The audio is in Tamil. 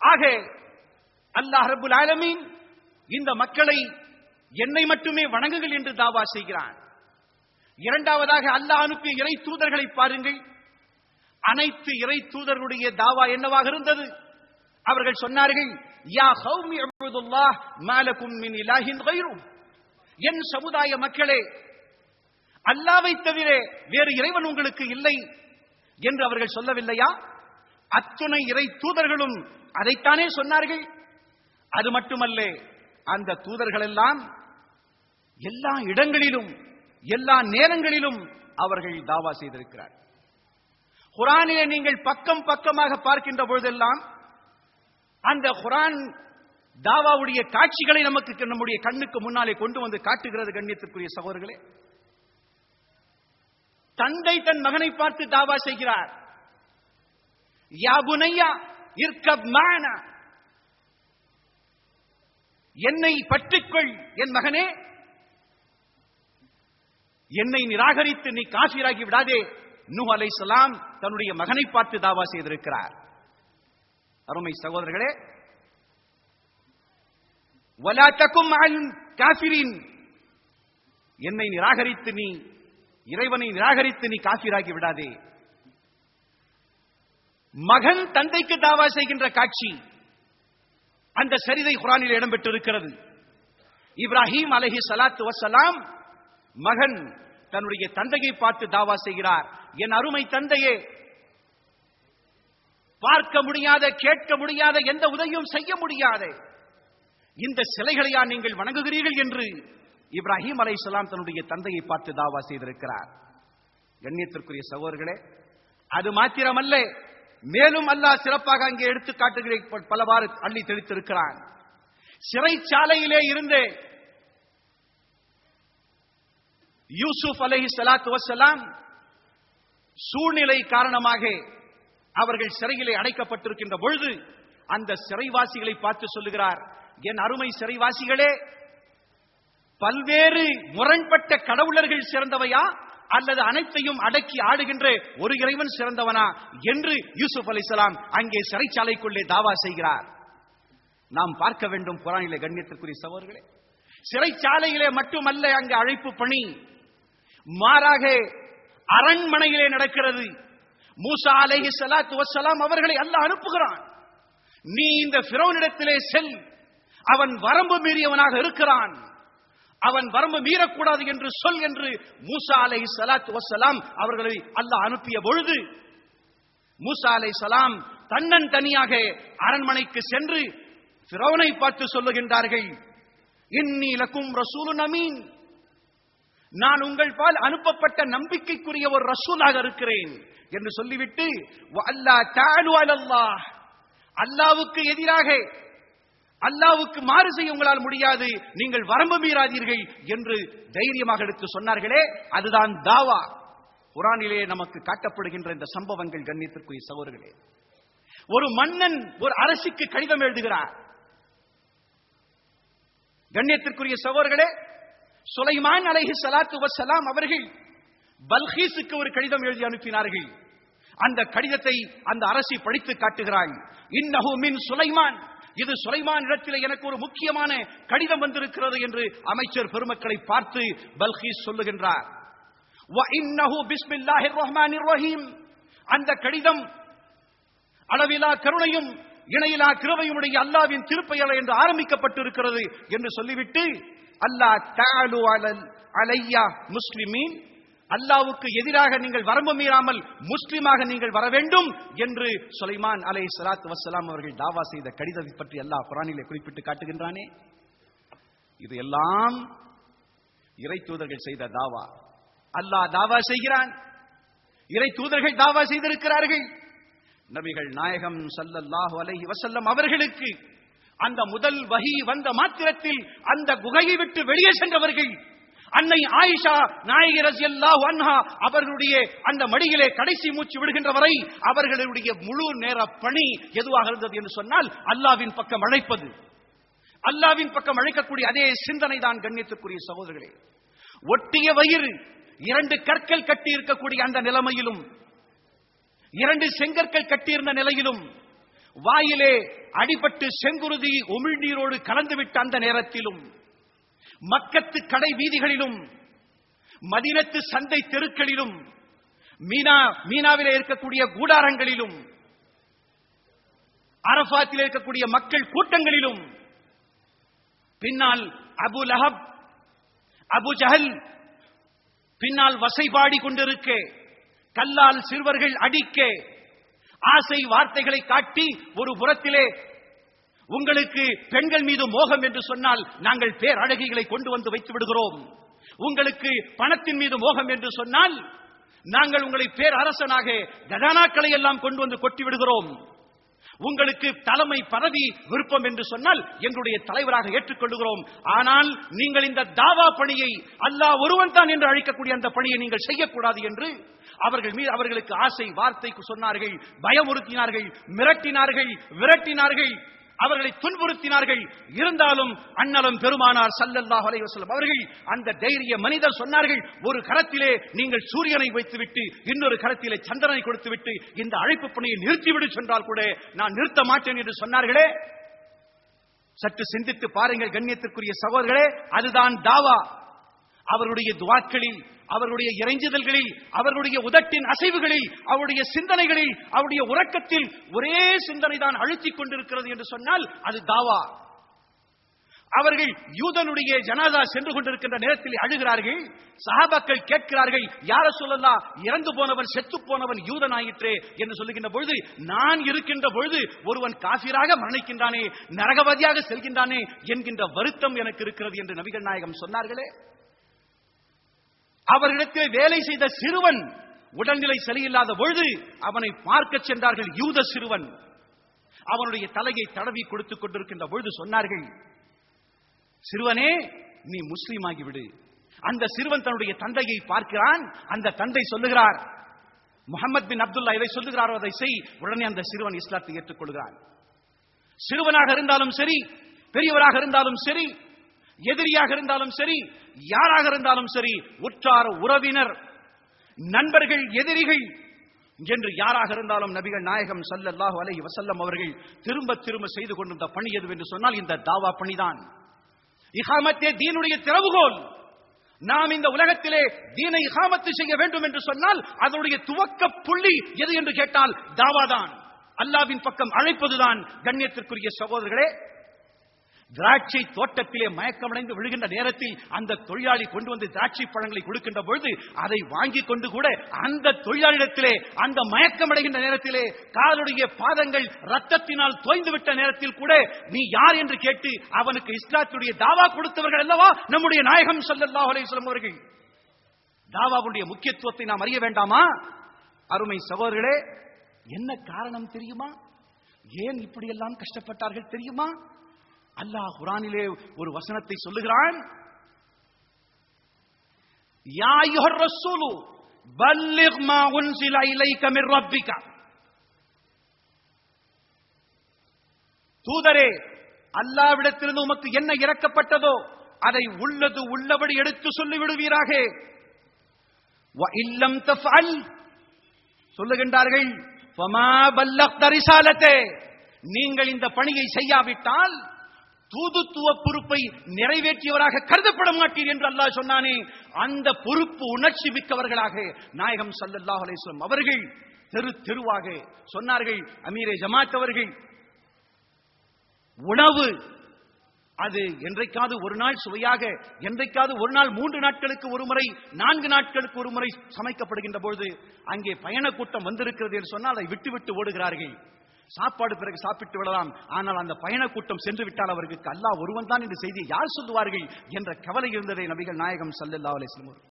ஆக அல்லாஹ் ரபுல் ஆலமீன் இந்த மக்களை என்னை மட்டுமே வணங்குங்கள் என்று தாவா செய்கிறான். இரண்டாவதாக அல்லாஹ் அனுப்பிய இறை தூதர்களை பாருங்கள். அனைத்து இறை தூதர்களுடைய தாவா என்னவாக இருந்தது? அவர்கள் சொன்னார்கள் யா கௌமி அபுதுல்லாஹ் மாலகும் மின் இலாஹின் என் சமுதாய மக்களே அல்லாவை தவிர வேறு இறைவன் உங்களுக்கு இல்லை என்று அவர்கள் சொல்லவில்லையா? அத்துணை இறை தூதர்களும் அதைத்தானே சொன்னார்கள்? அது மட்டுமல்ல அந்த தூதர்கள் எல்லாம் எல்லா இடங்களிலும் எல்லா நேரங்களிலும் அவர்கள் தாவா செய்திருக்கிறார். குரானிலே நீங்கள் பக்கம் பக்கமாக பார்க்கின்ற பொழுதெல்லாம் அந்த குரான் தாவாவுடைய காட்சிகளை நமக்கு நம்முடைய கண்ணுக்கு முன்னாலே கொண்டு வந்து காட்டுகிறது கண்ணியத்திற்குரிய சகோதரர்களே. தந்தை தன் மகனை பார்த்து தாவா செய்கிறார். யா புனையா இர்கப் மானா. என்னை பற்றிக்கொள் என் மகனே. என்னை நிராகரித்து நீ காசிராகி விடாதே. நூ அலைஹிஸ்ஸலாம் தன்னுடைய மகனை பார்த்து தாவா செய்திருக்கிறார். அருமை சகோதரர்களே வலா தக்கும் என்னை நிராகரித்து நீ இறைவனை நிராகரித்து நீ காஃபிராகி விடாதே. மகன் தந்தைக்கு தாவா செய்கின்ற காட்சி அந்த சரிதை குரானில் இடம்பெற்றிருக்கிறது. இப்ராஹிம் அலஹி சலாத்து வசலாம் மகன் தன்னுடைய தந்தையை பார்த்து தாவா செய்கிறார். என் அருமை தந்தையே பார்க்க முடியாத கேட்க முடியாத எந்த உதவியும் செய்ய முடியாத. இந்த சிலைகளையா நீங்கள் வணங்குகிறீர்கள் என்று இப்ராஹிம் அலைஹிஸ்ஸலாம் தன்னுடைய தந்தையை பார்த்து தாவா செய்திருக்கிறார். கண்ணியத்திற்குரிய சகோதரர்களே அது மாத்திரமல்ல மேலும் அல்லாஹ் சிறப்பாக அங்கே எடுத்து காட்டுகிற பலவாறு அள்ளி தெளித்திருக்கிறான். சிறைச்சாலையிலே இருந்து யூசுப் அலஹி சலாத்து வசலாம் சூழ்நிலை காரணமாக அவர்கள் சிறையிலே அடைக்கப்பட்டிருக்கின்ற பொழுது அந்த சிறைவாசிகளை பார்த்து சொல்லுகிறார் என் அருமை சிறைவாசிகளே பல்வேறு முரண்பட்ட கடவுளர்கள் சிறந்தவையா? அல்லது அனைத்தையும் அடக்கி ஆடுகின்ற ஒரு இறைவன் சிறந்தவனா என்று யூசுப் அலிசலாம் அங்கே சிறைச்சாலைக்குள்ளே தாவா செய்கிறார். நாம் பார்க்க வேண்டும் புறாணிலே கண்ணியத்திற்குரிய சவர்களே சிறைச்சாலையிலே மட்டுமல்ல அங்கு அழைப்பு பணி. மாறாக அரண்மனையிலே நடக்கிறது. மூசா அலேஹி சலாத்து வசலாம் அவர்களை அல்ல அனுப்புகிறான். நீ இந்த ஃபிரௌனிடத்திலே செல். அவன் வரம்பு மீறியவனாக இருக்கிறான். அவன் வரம்பு மீறக்கூடாது என்று சொல் என்று மூசா அலை சலாத்து வசலாம் அவர்களை அல்லாஹ் அனுப்பிய பொழுது மூசா அலை சலாம் தன்னன் தனியாக அரண்மனைக்கு சென்று பிரவனை பார்த்து சொல்லுகின்றார்கள் இன்னி லக்கும் ரசூலு நமீன் நான் உங்கள் பால் அனுப்பப்பட்ட நம்பிக்கைக்குரிய ஒரு ரசூலாக இருக்கிறேன் என்று சொல்லிவிட்டு அல்லா தாலு அல்லாஹ் அல்லாவுக்கு எதிராக அல்லாவுக்கு மாறு செய்ய உங்களால் முடியாது. நீங்கள் வரம்பு மீறாதீர்கள் என்று தைரியமாக எடுத்து சொன்னார்களே அதுதான் தாவா. குரானிலே நமக்கு காட்டப்படுகின்ற இந்த சம்பவங்கள் கண்ணியத்திற்குரிய சகோதரர்களே. ஒரு மன்னன் ஒரு அரசுக்கு கடிதம் எழுதுகிறார். கண்ணியத்திற்குரிய சகோதரர்களே சுலைமான் அலைஹி சலாத்து வசலாம் அவர்கள் பல்கீஸுக்கு ஒரு கடிதம் எழுதி அனுப்பினார்கள். அந்த கடிதத்தை அந்த அரசி படித்து காட்டுகிறாள் இன்னஹு மின் சுலைமான். இது சுலைமான் இடத்தில் எனக்கு ஒரு முக்கியமான கடிதம் வந்திருக்கிறது என்று அமைச்சர் பெருமக்களை பார்த்து பல்கீஸ் சொல்லுகின்றார். அந்த கடிதம் அளவிலா கருணையும் இணையிலா கிருவையுடைய அல்லாவின் திருப்பெயர் என்று ஆரம்பிக்கப்பட்டு இருக்கிறது என்று சொல்லிவிட்டு அல்லாஹ் அலையா முஸ்லிமீன். அல்லாவுக்கு எதிராக நீங்கள் வரம்பு மீறாமல் முஸ்லிமாக நீங்கள் வர வேண்டும் என்று சுலைமான் அலை சலாத் வசலாம் அவர்கள் தாவா செய்த கடிதத்தை பற்றி அல்லாஹ் குரானிலே குறிப்பிட்டு காட்டுகின்றானே. இது எல்லாம் இறை தூதர்கள் செய்த தாவா. அல்லாஹ் தாவா செய்கிறான். இறை தூதர்கள் தாவா செய்திருக்கிறார்கள். நபிகள் நாயகம் சல்லல்லாஹு அலைஹி வசல்லம் அவர்களுக்கு அந்த முதல் வகி வந்த மாத்திரத்தில் அந்த குகையை விட்டு வெளியே சென்றவர்கள் அன்னை ஆயிஷா நாயகி ரசியல்லாஹு அன்ஹா அவர்களுடைய அந்த மடியிலே கடைசி மூச்சு விடுகின்ற வரை அவர்களுடைய முழு நேர பணி எதுவாக இருந்தது என்று சொன்னால் அல்லாவின் பக்கம் அழைப்பது. அல்லாவின் பக்கம் அழைக்கக்கூடிய அதே சிந்தனை தான் கண்ணியத்துக்குரிய சகோதரர்களே. ஒட்டிய வயிறு இரண்டு கற்கள் கட்டி இருக்கக்கூடிய அந்த நிலைமையிலும் இரண்டு செங்கற்கள் கட்டியிருந்த நிலையிலும் வாயிலே அடிபட்டு செங்குருதி உமிழ்நீரோடு கலந்துவிட்ட அந்த நேரத்திலும் மக்கத்து கடை வீதிகளிலும் மதினத்து சந்தை தெருக்களிலும் மீனா மீனாவில் இருக்கக்கூடிய கூடாரங்களிலும் அரபாத்தில் இருக்கக்கூடிய மக்கள் கூட்டங்களிலும் பின்னால் அபு லஹப் அபு ஜஹல் பின்னால் வசைபாடி கொண்டிருக்க கல்லால் சிறுவர்கள் அடிக்க ஆசை வார்த்தைகளை காட்டி ஒரு புறத்திலே உங்களுக்கு பெண்கள் மீது மோகம் என்று சொன்னால் நாங்கள் பேரழகிகளை கொண்டு வந்து வைத்து விடுகிறோம். உங்களுக்கு பணத்தின் மீது மோகம் என்று சொன்னால் நாங்கள் உங்களை பேரரசனாக கதானாக்களை எல்லாம் கொண்டு வந்து கொட்டி விடுகிறோம். உங்களுக்கு தலைமை பதவி விருப்பம் என்று சொன்னால் எங்களுடைய தலைவராக ஏற்றுக்கொள்கிறோம் ஆனால் நீங்கள் இந்த தாவா பணியை அல்லாஹ் ஒருவன் தான் என்று அழைக்கக்கூடிய அந்த பணியை நீங்கள் செய்யக்கூடாது என்று அவர்கள் மீது அவர்களுக்கு ஆசை வார்த்தைக்கு சொன்னார்கள். பயமுறுத்தினார்கள் மிரட்டினார்கள் விரட்டினார்கள். அவர்களை துன்புறுத்தினார்கள். இருந்தாலும் அண்ணலும் பெருமானார் சல்லல்லாஹ் அலைஹி அவர்கள் அந்த தைரிய மனிதர் சொன்னார்கள் ஒரு கரத்திலே நீங்கள் சூரியனை வைத்துவிட்டு இன்னொரு கரத்திலே சந்திரனை கொடுத்துவிட்டு இந்த அழைப்பு பணியை நிறுத்திவிடு சென்றால் கூட நான் நிறுத்த மாட்டேன் என்று சொன்னார்களே. சற்று சிந்தித்து பாருங்கள் கண்ணியத்திற்குரிய சகோதரர்களே அதுதான் தாவா. அவருடைய துவாக்களில் அவர்களுடைய இறைஞ்சுதல்களில் அவர்களுடைய உதட்டின் அசைவுகளில் அவருடைய சிந்தனைகளில் அவருடைய உறக்கத்தில் ஒரே சிந்தனை தான் அழுத்திக் கொண்டிருக்கிறது என்று சொன்னால் அது தாவா. அவர்கள் யூதனுடைய ஜனாதா சென்று கொண்டிருக்கின்ற நேரத்தில் அழுகிறார்கள். சஹாபாக்கள் கேட்கிறார்கள் யார சொல்லலாம் இறந்து போனவன் செத்து போனவன் யூதன் ஆயிற்றே என்று சொல்லுகின்ற பொழுது நான் இருக்கின்ற பொழுது ஒருவன் காசிராக மரணிக்கின்றானே நரகவாதியாக செல்கின்றானே என்கின்ற வருத்தம் எனக்கு இருக்கிறது என்று நபிகள் நாயகம் சொன்னார்களே. அவர்களிடத்தில் வேலை செய்த சிறுவன் உடல்நிலை சரியில்லாத பொழுது அவனை பார்க்க சென்றார்கள் யூத சிறுவன். அவனுடைய தலையை தடவி கொடுத்துக் கொண்டிருக்கின்ற பொழுது சொன்னார்கள் சிறுவனே நீ முஸ்லீம் ஆகிவிடு அந்த சிறுவன் தன்னுடைய தந்தையை பார்க்கிறான். அந்த தந்தை சொல்லுகிறார் முகமது பின் அப்துல்லா இதை சொல்லுகிறாரோ அதை செய். உடனே அந்த சிறுவன் இஸ்லாத்தை ஏற்றுக்கொள்கிறான். சிறுவனாக இருந்தாலும் சரி பெரியவராக இருந்தாலும் சரி எதிரியாக இருந்தாலும் சரி யாராக இருந்தாலும் சரி உற்றார் உறவினர் நண்பர்கள் எதிரிகள் என்று யாராக இருந்தாலும் நபிகள் நாயகம் ஸல்லல்லாஹு அலஹி வசல்லம் அவர்கள் திரும்ப திரும்ப செய்து கொண்டிருந்த பணி எது என்று சொன்னால் இந்த தாவா பணிதான். இஹாமத்தே தீனுடைய திறவுகோல். நாம் இந்த உலகத்திலே தீனை இஹாமத்து செய்ய வேண்டும் என்று சொன்னால் அதனுடைய துவக்க புள்ளி எது என்று கேட்டால் தாவாதான். அல்லாவின் பக்கம் அழைப்பதுதான் கண்ணியத்திற்குரிய சகோதரர்களே திராட்சை தோட்டத்திலே மயக்கமடைந்து விழுகின்ற நேரத்தில் அந்த தொழிலாளி கொண்டு வந்து திராட்சை பழங்களை கொடுக்கின்ற பொழுது அதை வாங்கி கொண்டு கூட அந்த தொழிலாளியிடத்திலே அந்த மயக்கமடைகின்ற நேரத்திலே காலுடைய பாதங்கள் ரத்தத்தினால் தோய்ந்துவிட்ட நேரத்தில் கூட நீ யார் என்று கேட்டு அவனுக்கு இஸ்லாத்துடைய தாவா கொடுத்தவர்கள் அல்லவா? நம்முடைய நாயகம் ஸல்லல்லாஹு அலைஹி அவர்கள். தாவாவுடைய முக்கியத்துவத்தை நாம் அறிய வேண்டாமா? அருமை சகோதரர்களே என்ன காரணம் தெரியுமா? ஏன் இப்படியெல்லாம் கஷ்டப்பட்டார்கள் தெரியுமா? அல்லாஹ் குரானிலே ஒரு வசனத்தை சொல்லுகிறான். யா ரசூலு பல்லிக் மா உன்சில இலைக மிர் ரப்பிக. தூதரே அல்லாவிடத்திலிருந்து உமக்கு என்ன இறக்கப்பட்டதோ அதை உள்ளது உள்ளபடி எடுத்து சொல்லி விடுவீராக இல்லம் சொல்லுகின்றார்கள் ஃபமா பல்லக்த தரிசாலத்தே நீங்கள் இந்த பணியை செய்யாவிட்டால் தூதுத்துவ பொறுப்பை நிறைவேற்றியவராக கருதப்பட மாட்டீர் என்று அல்லாஹ் சொன்னானே. அந்த பொறுப்பு உணர்ச்சி மிக்கவர்களாக நாயகம் ஸல்லல்லாஹு அலைஹி அவர்கள் தெரு தெருவாக சொன்னார்கள். அமீரே ஜமாத் அவர்கள் உணவு அது என்றைக்காவது ஒரு நாள் சுவையாக என்றைக்காவது ஒரு நாள் மூன்று நாட்களுக்கு ஒரு முறை நான்கு நாட்களுக்கு ஒரு முறை சமைக்கப்படுகின்ற பொழுது அங்கே பயண கூட்டம் வந்திருக்கிறது என்று சொன்னால் அதை விட்டு விட்டு ஓடுகிறார்கள். சாப்பாடு பிறகு சாப்பிட்டு விடலாம் ஆனால் அந்த பயண கூட்டம் சென்று விட்டால் அவர்களுக்கு அல்லாஹ் ஒருவன் தான் இந்த செய்தியை யார் சொல்லுவார்கள் என்ற கவலை இருந்ததை நபிகள் நாயகம் சல்லல்லா அலிஸ்லம் அவர்கள்.